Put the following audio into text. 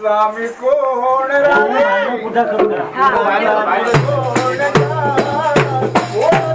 घरातला मी कोण राजे पूजा करू द्या. जन्म